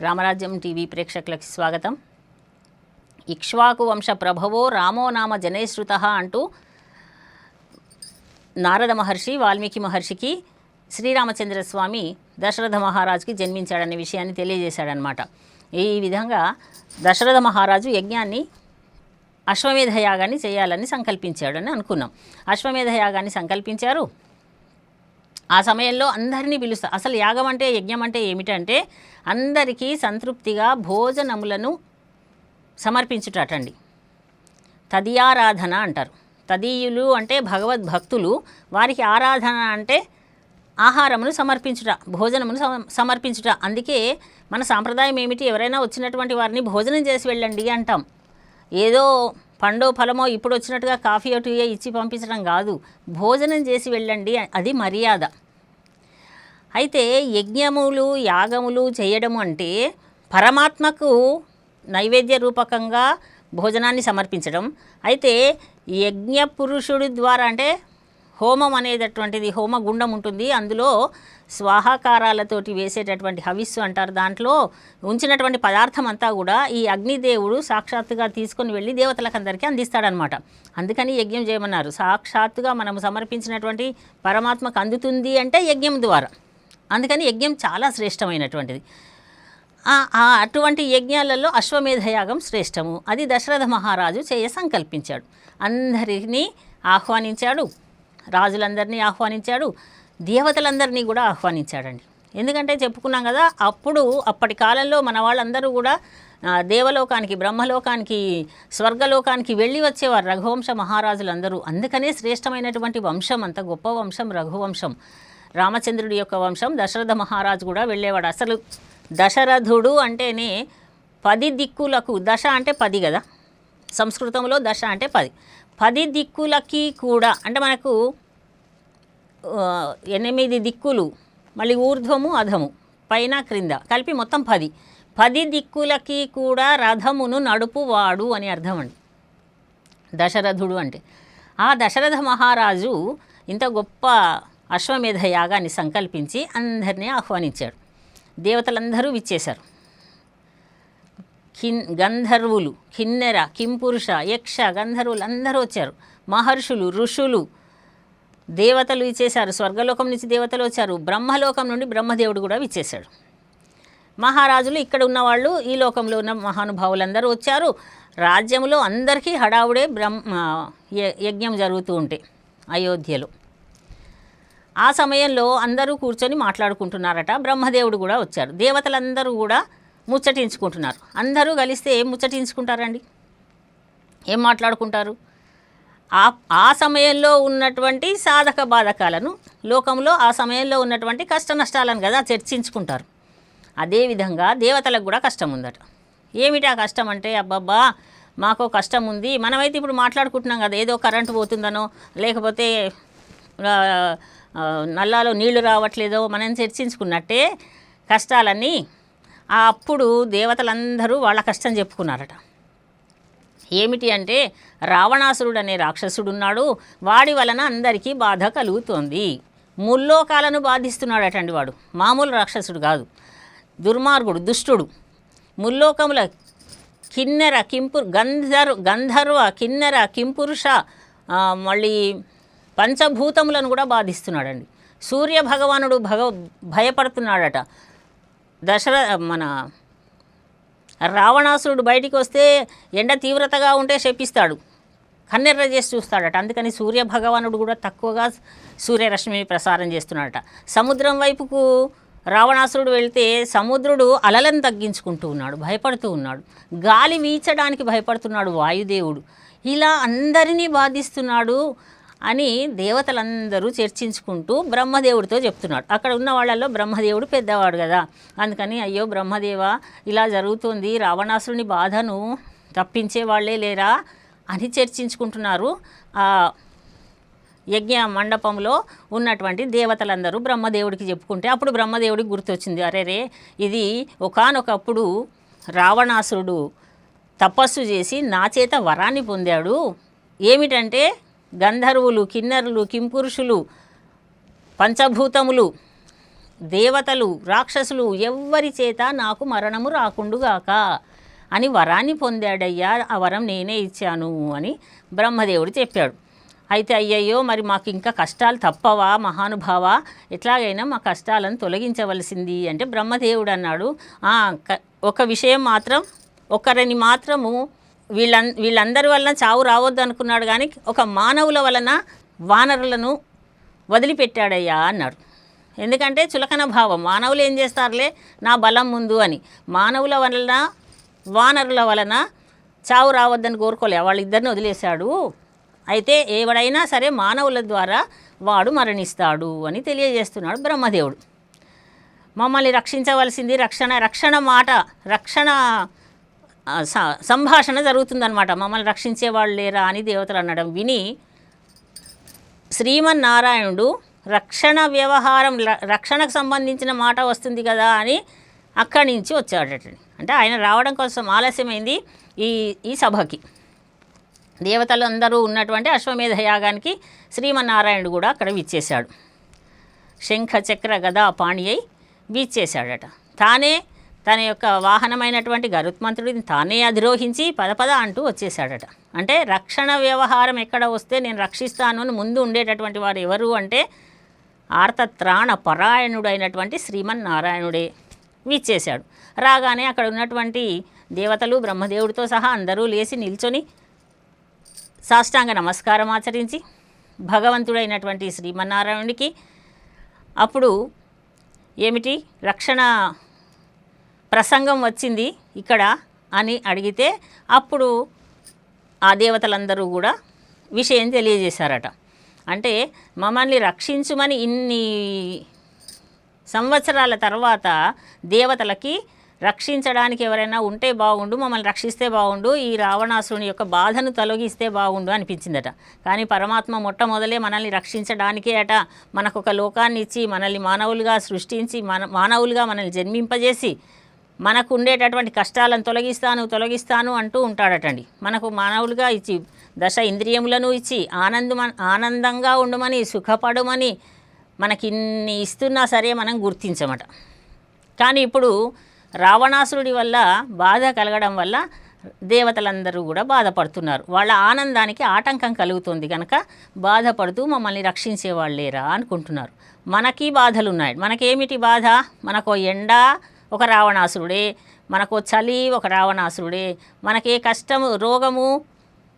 రామరాజ్యం TV ప్రేక్షకులకి స్వాగతం. ఇక్ష్వాకు వంశ ప్రభవో రామో నామ జనేశ్రుత అంటూ నారద మహర్షి వాల్మీకి మహర్షికి శ్రీరామచంద్ర స్వామి దశరథ మహారాజుకి జన్మించాడనే విషయాన్ని తెలియజేశాడనమాట ఈ విధంగా దశరథ మహారాజు యజ్ఞాన్ని అశ్వమేధ యాగాన్ని చేయాలని సంకల్పించాడని అనుకున్నాం. అశ్వమేధ యాగాన్ని సంకల్పించారు. ఆ సమయంలో అందరినీ పిలుస్తారు అసలు యాగం అంటే యజ్ఞం అంటే ఏమిటంటే అందరికీ సంతృప్తిగా భోజనములను సమర్పించుటటండి. తదియారాధన అంటారు. తదీయులు అంటే భగవద్భక్తులు వారికి ఆరాధన అంటే ఆహారమును సమర్పించుట భోజనమును సమ- సమర్పించుట. అందుకే మన సాంప్రదాయం ఏమిటి? ఎవరైనా వచ్చినటువంటి వారిని భోజనం చేసి వెళ్ళండి అంటాం. ఏదో పండో ఫలమో ఇప్పుడు వచ్చినట్టుగా కాఫీ టీయో ఇచ్చి పంపించడం కాదు. భోజనం చేసి వెళ్ళండి అది మర్యాద. అయితే యజ్ఞములు యాగములు చేయడం అంటే పరమాత్మకు నైవేద్య రూపకంగా భోజనాన్ని సమర్పించడం. అయితే యజ్ఞ పురుషుడి ద్వారా అంటే హోమం అనేటటువంటిది హోమ గుండం ఉంటుంది. అందులో స్వాహాకారాలతోటి వేసేటటువంటి హవిస్సు అంటారు. దాంట్లో ఉంచినటువంటి పదార్థం అంతా కూడా ఈ అగ్నిదేవుడు సాక్షాత్తుగా తీసుకొని వెళ్ళి దేవతలకందరికీ అందిస్తాడనమాట. అందుకని యజ్ఞం చేయమన్నారు. సాక్షాత్తుగా మనం సమర్పించినటువంటి పరమాత్మకు అందుతుంది అంటే యజ్ఞం ద్వారా. అందుకని యజ్ఞం చాలా శ్రేష్టమైనటువంటిది. అటువంటి యజ్ఞాలలో అశ్వమేధ యాగం శ్రేష్టము. అది దశరథ మహారాజు చేయ సంకల్పించాడు. అందరినీ ఆహ్వానించాడు. రాజులందరినీ ఆహ్వానించాడు దేవతలందరినీ కూడా ఆహ్వానించాడండి. ఎందుకంటే చెప్పుకున్నాం కదా అప్పుడు అప్పటి కాలంలో మన వాళ్ళందరూ కూడా దేవలోకానికి బ్రహ్మలోకానికి స్వర్గలోకానికి వెళ్ళి వచ్చేవారు రఘువంశ మహారాజులందరూ. అందుకనే శ్రేష్టమైనటువంటి వంశం అంత గొప్ప వంశం రఘువంశం. రామచంద్రుడి యొక్క వంశం దశరథ మహారాజు కూడా వెళ్ళేవాడు. అసలు దశరథుడు అంటేనే పది దిక్కులకు దశ అంటే పది కదా? సంస్కృతంలో దశ అంటే పది. పది దిక్కులకి కూడా అంటే మనకు ఎనిమిది దిక్కులు మళ్ళీ ఊర్ధ్వము అధము పైన క్రింద కలిపి మొత్తం పది. పది దిక్కులకి కూడా రథమును నడుపువాడు అని అర్థం అండి. దశరథుడు అంటే. ఆ దశరథ మహారాజు ఇంత గొప్ప అశ్వమేధ యాగాన్ని సంకల్పించి అందరినీ ఆహ్వానించాడు. దేవతలందరూ విచ్చేశారు. కిన్ గంధర్వులు కిన్నెర కింపురుష యక్ష గంధర్వులు అందరూ వచ్చారు. మహర్షులు ఋషులు దేవతలు ఇచ్చేశారు. స్వర్గలోకం నుంచి దేవతలు వచ్చారు. బ్రహ్మలోకం నుండి బ్రహ్మదేవుడు కూడా ఇచ్చేశాడు మహారాజులు ఇక్కడ ఉన్నవాళ్ళు ఈ లోకంలో ఉన్న మహానుభావులందరూ వచ్చారు. రాజ్యంలో అందరికీ హడావుడే బ్రహ్మ యజ్ఞం జరుగుతూ ఉంటే అయోధ్యలో. ఆ సమయంలో అందరూ కూర్చొని మాట్లాడుకుంటున్నారట. బ్రహ్మదేవుడు కూడా వచ్చారు దేవతలందరూ కూడా ముచ్చటించుకుంటున్నారు. అందరూ కలిస్తే ఏం ముచ్చటించుకుంటారండి? ఏం మాట్లాడుకుంటారు? ఆ ఆ సమయంలో ఉన్నటువంటి సాధక బాధకాలను లోకంలో ఆ సమయంలో ఉన్నటువంటి కష్ట నష్టాలను కదా చర్చించుకుంటారు. అదేవిధంగా దేవతలకు కూడా కష్టం ఉందట. ఏమిటి ఆ కష్టం అంటే అబ్బబ్బా మాకు కష్టం ఉంది. మనమైతే ఇప్పుడు మాట్లాడుకుంటున్నాం కదా ఏదో కరెంటు పోతుందనో లేకపోతే నల్లాలో నీళ్ళు రావట్లేదో మనం చర్చించుకున్నట్టే కష్టాలన్నీ అప్పుడు దేవతలందరూ వాళ్ళ కష్టం చెప్పుకున్నారట. ఏమిటి అంటే రావణాసురుడు అనే రాక్షసుడు ఉన్నాడు వాడి వలన అందరికీ బాధ కలుగుతోంది. ముల్లోకాలను బాధిస్తున్నాడటండి వాడు. మామూలు రాక్షసుడు కాదు. దుర్మార్గుడు దుష్టుడు. ముల్లోకముల కిన్నెర కింపు గంధర్వ గంధర్వ కిన్నెర కింపురుష మళ్ళీ పంచభూతములను కూడా బాధిస్తున్నాడండి. సూర్య భగవానుడు భగ భయపడుతున్నాడట. దశర మన రావణాసురుడు బయటికి వస్తే ఎండ తీవ్రతగా ఉంటే శపిస్తాడు. కన్నెర్ర చేసి చూస్తాడట. అందుకని సూర్య భగవానుడు కూడా తక్కువగా సూర్యరశ్మిని ప్రసారం చేస్తున్నాడట. సముద్రం వైపుకు రావణాసురుడు వెళితే సముద్రుడు అలలను తగ్గించుకుంటూ ఉన్నాడు భయపడుతూ ఉన్నాడు. గాలి వీచడానికి భయపడుతున్నాడు వాయుదేవుడు. ఇలా అందరినీ బాధిస్తున్నాడు అని దేవతలందరూ చర్చించుకుంటూ బ్రహ్మదేవుడితో చెప్తున్నాడు. అక్కడ ఉన్న వాళ్ళల్లో బ్రహ్మదేవుడు పెద్దవాడు కదా. అందుకని అయ్యో బ్రహ్మదేవ ఇలా జరుగుతుంది రావణాసురుని బాధను తప్పించే వాళ్ళే లేరా అని చర్చించుకుంటున్నారు. ఆ యజ్ఞ మండపంలో ఉన్నటువంటి దేవతలందరూ బ్రహ్మదేవుడికి చెప్పుకుంటే అప్పుడు బ్రహ్మదేవుడికి గుర్తొచ్చింది. అరే రే ఇది ఒకానొకప్పుడు రావణాసురుడు తపస్సు చేసి నా చేత వరాన్ని పొందాడు. ఏమిటంటే గంధర్వులు కిన్నరులు కింపురుషులు పంచభూతములు దేవతలు రాక్షసులు ఎవ్వరి చేత నాకు మరణము రాకుండుగాక అని వరాన్ని పొందాడయ్యా ఆ వరం నేనే ఇచ్చాను అని బ్రహ్మదేవుడు చెప్పాడు. అయితే అయ్యయ్యో మరి మాకు ఇంకా కష్టాలు తప్పవా మహానుభావ? ఎట్లాగైనా మా కష్టాలను తొలగించవలసింది అంటే బ్రహ్మదేవుడు అన్నాడు. ఒక విషయం మాత్రం ఒకరిని మాత్రము వీళ్ళ వీళ్ళందరి వలన చావు రావద్దు అనుకున్నాడు కానీ ఒక మానవుల వలన వానరులను వదిలిపెట్టాడయ్యా అన్నాడు. ఎందుకంటే చులకన భావం మానవులు ఏం చేస్తారులే? నా బలం ముందు అని. మానవుల వలన వానరుల వలన చావు రావద్దని కోరుకోలే వాళ్ళిద్దరిని వదిలేశాడు. అయితే ఎవడైనా సరే మానవుల ద్వారా వాడు మరణిస్తాడు అని తెలియజేస్తున్నాడు బ్రహ్మదేవుడు. మమ్మల్ని రక్షించవలసింది రక్షణ రక్షణ మాట రక్షణ సంభాషణ జరుగుతుందనమాట మమ్మల్ని రక్షించేవాళ్ళు లేరా అని దేవతలు అనడం విని శ్రీమన్నారాయణుడు రక్షణ వ్యవహారం రక్షణకు సంబంధించిన మాట వస్తుంది కదా అని అక్కడి నుంచి వచ్చాడటండి. అంటే ఆయన రావడం కోసం ఆలస్యమైంది ఈ ఈ సభకి. దేవతలు అందరూ ఉన్నటువంటి అశ్వమేధ యాగానికి శ్రీమన్నారాయణుడు కూడా అక్కడ విచ్చేశాడు. శంఖ చక్ర గదా పాణి అయి విచ్చేశాడట. తానే తన యొక్క వాహనమైనటువంటి గరుత్మంతుడిని తానే అధిరోహించి పదపద అంటూ వచ్చేసాడట అంటే రక్షణ వ్యవహారం ఎక్కడ వస్తే నేను రక్షిస్తాను అని ముందు ఉండేటటువంటి వారు ఎవరు అంటే ఆర్తత్రాణ పరాయణుడైనటువంటి శ్రీమన్నారాయణుడే విచ్చేశాడు. రాగానే అక్కడ ఉన్నటువంటి దేవతలు బ్రహ్మదేవుడితో సహా అందరూ లేచి నిల్చొని సాష్టాంగ నమస్కారం ఆచరించి భగవంతుడైనటువంటి శ్రీమన్నారాయణుడికి అప్పుడు ఏమిటి? రక్షణ ప్రసంగం వచ్చింది ఇక్కడ అని అడిగితే అప్పుడు ఆ దేవతలందరూ కూడా విషయం తెలియజేశారట. అంటే మమ్మల్ని రక్షించుమని ఇన్ని సంవత్సరాల తర్వాత దేవతలకి రక్షించడానికి ఎవరైనా ఉంటే బాగుండు మమ్మల్ని రక్షిస్తే బాగుండు ఈ రావణాసురుని యొక్క బాధను తొలగిస్తే బాగుండు అనిపించిందట. కానీ పరమాత్మ మొట్టమొదలే మనల్ని రక్షించడానికే అట. మనకు ఒక లోకాన్ని ఇచ్చి మనల్ని మానవులుగా సృష్టించి మన మానవులుగా మనల్ని జన్మింపజేసి మనకు ఉండేటటువంటి కష్టాలను తొలగిస్తాను తొలగిస్తాను అంటూ ఉంటాడటండి. మనకు మానవులుగా ఇచ్చి దశ ఇంద్రియములను ఇచ్చి ఆనందమ ఆనందంగా ఉండమని సుఖపడమని మనకిన్ని ఇస్తున్నా సరే మనం గుర్తించమట. కానీ ఇప్పుడు రావణాసురుడి వల్ల బాధ కలగడం వల్ల దేవతలందరూ కూడా బాధపడుతున్నారు. వాళ్ళ ఆనందానికి ఆటంకం కలుగుతుంది కనుక బాధపడుతూ మమ్మల్ని రక్షించే వాళ్ళు లేరా అనుకుంటున్నారు. మనకి బాధలు ఉన్నాయి మనకేమిటి బాధ? మనకు ఎండ ఒక రావణాసురుడే మనకు చలి ఒక రావణాసురుడే మనకే కష్టము రోగము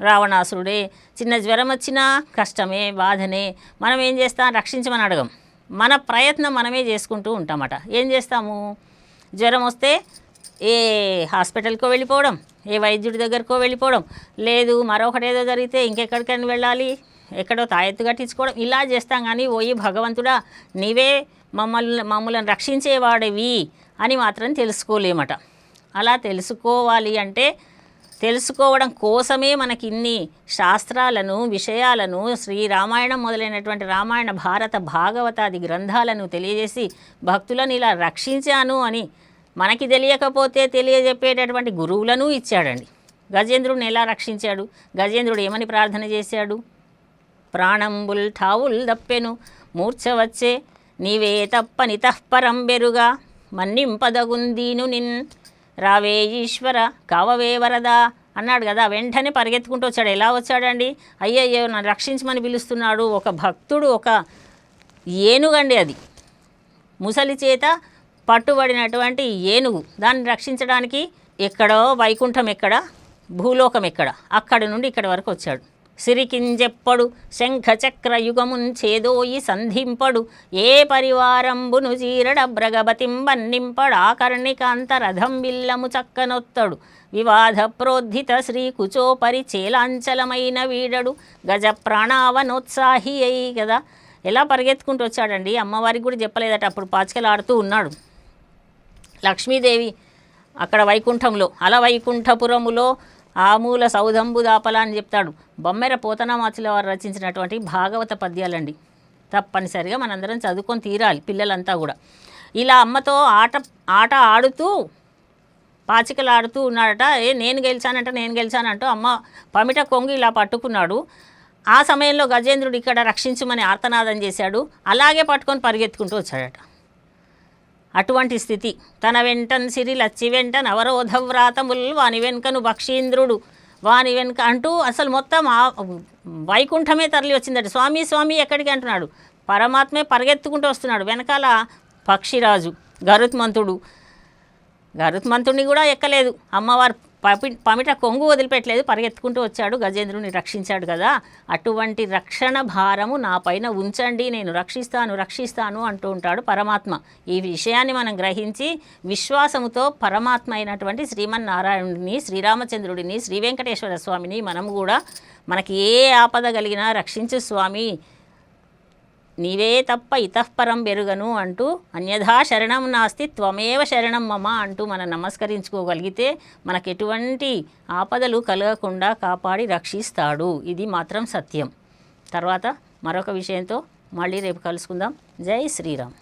రావణాసురుడే. చిన్న జ్వరం వచ్చినా కష్టమే బాధనే. మనం ఏం చేస్తాం? రక్షించమని అడగం. మన ప్రయత్నం మనమే చేసుకుంటూ ఉంటామట. ఏం చేస్తాము? జ్వరం వస్తే ఏ హాస్పిటల్కో వెళ్ళిపోవడం ఏ వైద్యుడి దగ్గరకో వెళ్ళిపోవడం. లేదు మరొకటి ఏదో జరిగితే ఇంకెక్కడికైనా వెళ్ళాలి ఎక్కడో తాయెత్తు కట్టించుకోవడం. ఇలా చేస్తాం కానీ ఓయి భగవంతుడా నీవే మమ్మల్ని మమ్మల్ని రక్షించేవాడివి అని మాత్రం తెలుసుకోలేమట. అలా తెలుసుకోవాలి అంటే తెలుసుకోవడం కోసమే మనకి ఇన్ని శాస్త్రాలను విషయాలను శ్రీరామాయణం మొదలైనటువంటి రామాయణ భారత భాగవతాది గ్రంథాలను తెలియజేసి భక్తులను ఇలా రక్షించాను అని మనకి తెలియకపోతే తెలియజెప్పేటటువంటి గురువులను ఇచ్చాడండి. గజేంద్రుడిని ఎలా రక్షించాడు? గజేంద్రుడు ఏమని ప్రార్థన చేశాడు? ప్రాణంబుల్ ఠావుల్ దప్పెను మూర్ఛ వచ్చే నీవే తప్ప నితఃపరం బెరుగా. మన్నింపదగుందీను నిన్. రావే ఈశ్వర కావవే వరదా. అన్నాడు కదా వెంటనే పరిగెత్తుకుంటూ వచ్చాడు. ఎలా వచ్చాడండి? అయ్యయ్యో నన్ను రక్షించమని పిలుస్తున్నాడు ఒక భక్తుడు ఒక ఏనుగండి అది. ముసలి చేత పట్టుబడినటువంటి ఏనుగు. దాన్ని రక్షించడానికి ఎక్కడో వైకుంఠం ఎక్కడ? భూలోకం ఎక్కడ? అక్కడి నుండి ఇక్కడి వరకు వచ్చాడు. సిరికింజెప్పడు శంఖచక్ర యుగమున్ సంధింపడు. ఏ పరివారంబును చీరడబ్రగబతింబన్నింపడా భ్రగబతింబన్నింపడాకర్ణికాంతరథం బిల్లము చక్కనొత్తడు. వివాద ప్రోద్ధిత శ్రీ కుచోపరి చేలాంచలమైన వీడడు. గజ ప్రాణావనోత్సాహి అయి కదా ఎలా పరిగెత్తుకుంటూ వచ్చాడండి? అమ్మవారికి కూడా చెప్పలేదట. అప్పుడు పాచికలాడుతూ ఉన్నాడు. లక్ష్మీదేవి అక్కడ వైకుంఠంలో అల వైకుంఠపురములో ఆమూల సౌధంబు దాపల అని చెప్తాడు. బొమ్మెర పోతనామాచుల వారు రచించినటువంటి భాగవత పద్యాలండి. తప్పనిసరిగా మనందరం చదువుకొని తీరాలి పిల్లలంతా కూడా. ఇలా అమ్మతో ఆట ఆట ఆడుతూ పాచికలు ఆడుతూ ఉన్నాడట. ఏ నేను గెలిచానంట నేను గెలిచానంటూ అమ్మ పమిట కొంగి ఇలా పట్టుకున్నాడు. ఆ సమయంలో గజేంద్రుడు ఇక్కడ రక్షించమని ఆర్తనాదం చేశాడు. అలాగే పట్టుకొని పరిగెత్తుకుంటూ వచ్చాడట. అటువంటి స్థితి. తన వెంటన్ సిరి లచ్చి వెంటన్ అవరోధవ్రాతముల్ వాని వెనుకను భక్షీంద్రుడు. వాని వెనుక అంటూ అసలు మొత్తం ఆ వైకుంఠమే తరలి వచ్చిందట. స్వామి స్వామి ఎక్కడికి అంటున్నాడు. పరమాత్మే పరిగెత్తుకుంటూ వస్తున్నాడు. వెనకాల పక్షిరాజు గరుత్మంతుడు. గరుత్మంతుడిని కూడా ఎక్కలేదు. అమ్మవారు పపి పమిట కొంగు వదిలిపెట్టలేదు పరిగెత్తుకుంటూ వచ్చాడు. గజేంద్రుని రక్షించాడు కదా. అటువంటి రక్షణ భారము నా పైన ఉంచండి నేను రక్షిస్తాను రక్షిస్తాను అంటూ ఉంటాడు పరమాత్మ. ఈ విషయాన్ని మనం గ్రహించి విశ్వాసముతో పరమాత్మ అయినటువంటి శ్రీమన్నారాయణుడిని శ్రీరామచంద్రుడిని శ్రీ వెంకటేశ్వర స్వామిని మనం కూడా మనకి ఏ ఆపద కలిగినా రక్షించు స్వామి. నీవే తప్ప ఇతఃపరం బెరుగను అంటూ అన్యథా శరణం నాస్తి త్వమేవ శరణం మమ అంటూ మనం నమస్కరించుకోగలిగితే మనకు ఎటువంటి ఆపదలు కలగకుండా కాపాడి రక్షిస్తాడు. ఇది మాత్రం సత్యం. తర్వాత మరొక విషయంతో మళ్ళీ రేపు కలుసుకుందాం. జై శ్రీరామ్.